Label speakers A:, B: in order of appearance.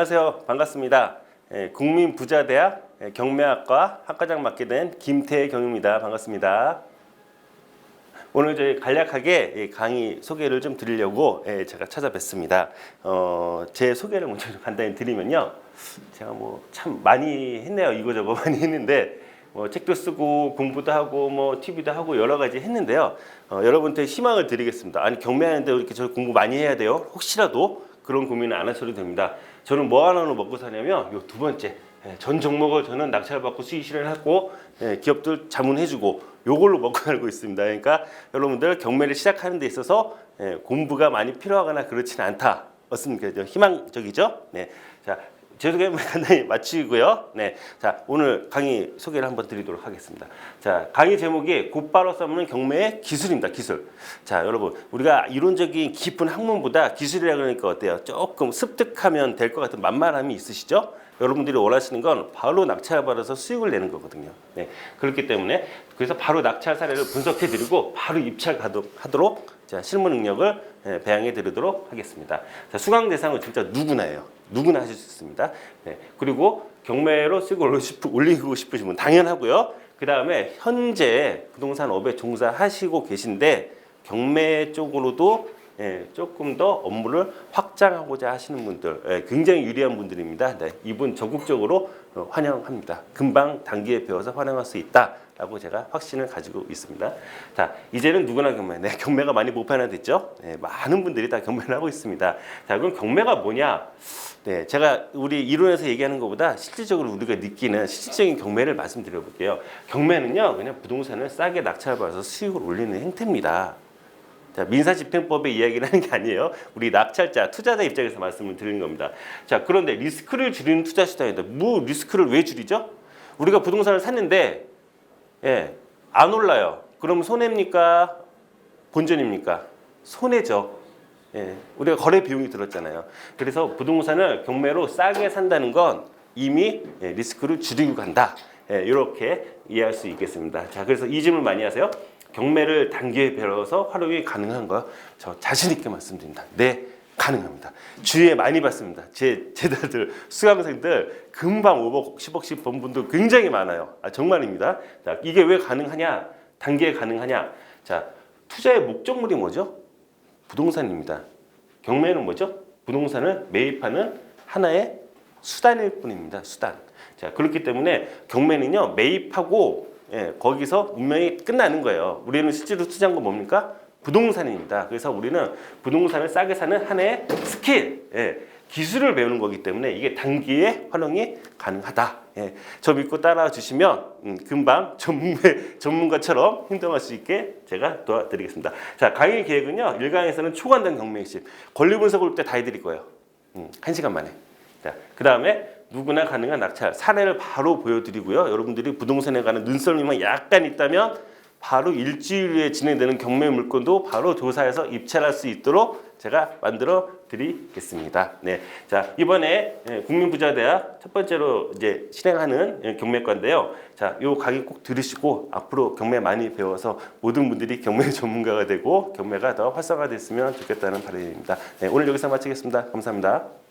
A: 안녕하세요. 반갑습니다. 예, 국민부자대학 예, 경매학과 학과장 맡게 된 김태경입니다. 반갑습니다. 오늘 저희 간략하게 이 강의 소개를 좀 드리려고 예, 제가 찾아뵀습니다. 어, 제 소개를 먼저 좀 간단히 드리면요. 제가 뭐 참 많이 했네요. 이거저거 많이 했는데 뭐 책도 쓰고 공부도 하고 뭐 TV도 하고 여러 가지 했는데요. 어, 여러분한테 희망을 드리겠습니다. 아니 경매하는데 이렇게 저 공부 많이 해야 돼요? 혹시라도 그런 고민을 안 하셔도 됩니다. 저는 뭐 하나로 먹고 사냐면 요 두 번째 예, 전 종목을 저는 낙찰 받고 수익 실현하고 예, 기업들 자문해주고 요걸로 먹고 살고 있습니다. 그러니까 여러분들 경매를 시작하는 데 있어서 예, 공부가 많이 필요하거나 그렇지는 않다. 어습니까? 좀 희망적이죠? 네. 자, 제 소개 간단히 마치고요. 네. 자, 오늘 강의 소개를 한번 드리도록 하겠습니다. 자, 강의 제목이 곧바로 싸우는 경매의 기술입니다. 기술. 자, 여러분, 우리가 이론적인 깊은 학문보다 기술이라 그러니까 어때요? 조금 습득하면 될 것 같은 만만함이 있으시죠? 여러분들이 원하시는 건 바로 낙찰 받아서 수익을 내는 거거든요. 네. 그렇기 때문에 그래서 바로 낙찰 사례를 분석해 드리고 바로 입찰 하도록 자, 실무 능력을 예, 배양해 드리도록 하겠습니다. 자, 수강 대상은 진짜 누구나예요. 누구나 하실 수 있습니다. 네. 그리고 경매로 수익을 올리고 싶- 올리고 싶으신 분 당연하고요. 그 다음에 현재 부동산 업에 종사하시고 계신데 경매 쪽으로도 예, 조금 더 업무를 확장하고자 하시는 분들 예, 굉장히 유리한 분들입니다. 네, 이분 적극적으로 어, 환영합니다. 금방 단기에 배워서 환영할 수 있다 라고 제가 확신을 가지고 있습니다. 자 이제는 누구나 경매, 네, 경매가 많이 보편화됐죠. 네, 많은 분들이 다 경매를 하고 있습니다. 자 그럼 경매가 뭐냐? 네, 제가 우리 이론에서 얘기하는 것보다 실질적으로 우리가 느끼는 실질적인 경매를 말씀드려 볼게요. 경매는요, 그냥 부동산을 싸게 낙찰받아서 수익을 올리는 행태입니다. 자, 민사집행법의 이야기를 하는 게 아니에요. 우리 낙찰자, 투자자 입장에서 말씀을 드리는 겁니다. 자, 그런데 리스크를 줄이는 투자 수단인데, 뭐 리스크를 왜 줄이죠? 우리가 부동산을 샀는데, 예, 안 올라요. 그럼 손해입니까? 본전입니까? 손해죠. 예, 우리가 거래 비용이 들었잖아요. 그래서 부동산을 경매로 싸게 산다는 건 이미 예, 리스크를 줄이고 간다. 예, 이렇게 이해할 수 있겠습니다. 자, 그래서 이 질문 많이 하세요. 경매를 단기에 배워서 활용이 가능한가요? 저 자신 있게 말씀드립니다. 네, 가능합니다. 주위에 많이 봤습니다. 제 제자들 수강생들 금방 5억, 10억씩 번 분들 굉장히 많아요. 아, 정말입니다. 자, 이게 왜 가능하냐? 단기에 가능하냐? 자, 투자의 목적물이 뭐죠? 부동산입니다. 경매는 뭐죠? 부동산을 매입하는 하나의 수단일 뿐입니다. 수단. 자, 그렇기 때문에 경매는요, 매입하고 예, 거기서 운명이 끝나는 거예요. 우리는 실제로 투자한 건 뭡니까? 부동산입니다. 그래서 우리는 부동산을 싸게 사는 하나의 스킬, 예, 기술을 배우는 거기 때문에 이게 단기에 활용이 가능하다. 예, 저 믿고 따라와 주시면 음, 금방 전문가, 전문가처럼 행동할 수 있게 제가 도와드리겠습니다. 자, 강의 계획은요. 1강에서는 초간단 경매 핵심, 권리 분석을 때 다 해드릴 거예요. 음, 한 시간 만에. 자, 그 다음에 누구나 가능한 낙찰 사례를 바로 보여드리고요. 여러분들이 부동산에 관한 눈썰미만 약간 있다면 바로 일주일 후에 진행되는 경매 물건도 바로 조사해서 입찰할 수 있도록 제가 만들어 드리겠습니다. 네. 자, 이번에 예, 국민부자대학 첫 번째로 이제 실행하는 예, 경매과인데요. 자, 요 강의 꼭 들으시고 앞으로 경매 많이 배워서 모든 분들이 경매 전문가가 되고 경매가 더 활성화됐으면 좋겠다는 바람입니다. 네, 오늘 여기서 마치겠습니다. 감사합니다.